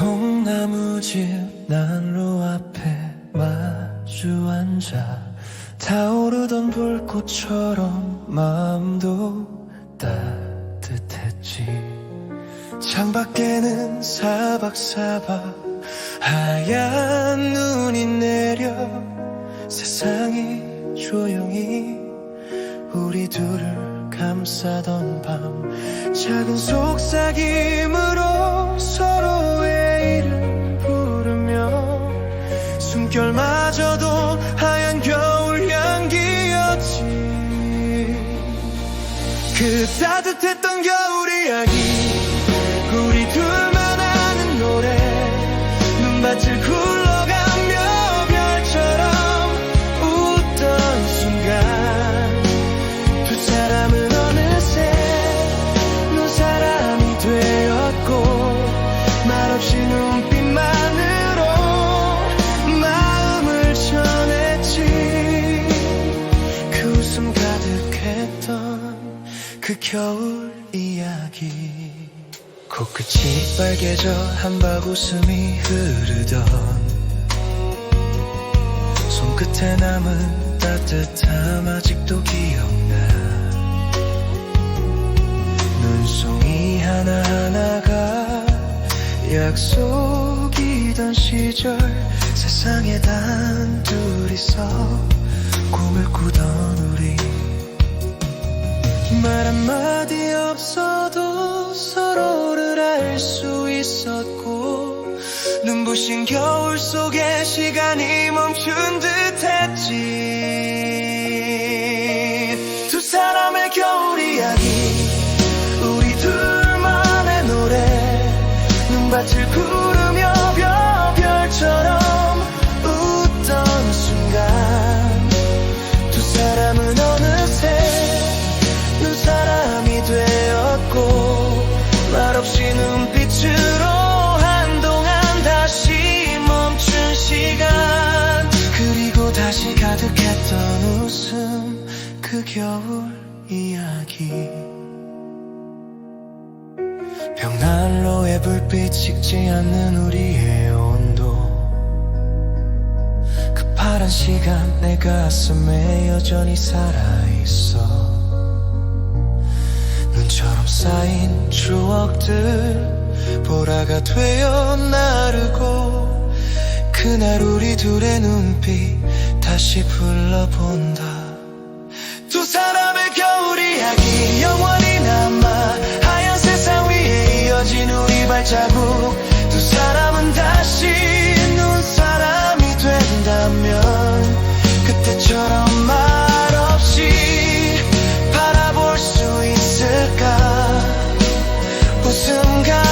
통나무집 난로 앞에 마주 앉아 타오르던 불꽃처럼 마음도 따뜻했지. 창밖에는 사박사박 하얀 눈이 내려 세상이 조용히 우리 둘을 감싸던 밤 작은 속삭임으 숨결마저도 하얀 겨울 향기였지. 그 따뜻했던 겨울 이야기 우리 둘만 아는 노래 눈밭을 굴 그 겨울 이야기. 코끝이 빨개져 한박 웃음이 흐르던 손끝에 남은 따뜻함 아직도 기억나. 눈송이 하나하나가 약속이던 시절 세상에 단 둘이서 꿈을 꾸던 우리 말 한마디 없어도 서로를 알 수 있었고 눈부신 겨울 속에 시간이 멈춘 듯 겨울 이야기. 벽난로에 불빛 식지 않는 우리의 온도. 그 파란 시간 내 가슴에 여전히 살아있어. 눈처럼 쌓인 추억들 보라가 되어 나르고 그날 우리 둘의 눈빛 다시 불러본다 처럼 말없이 바라볼 수 있을까? 웃음 가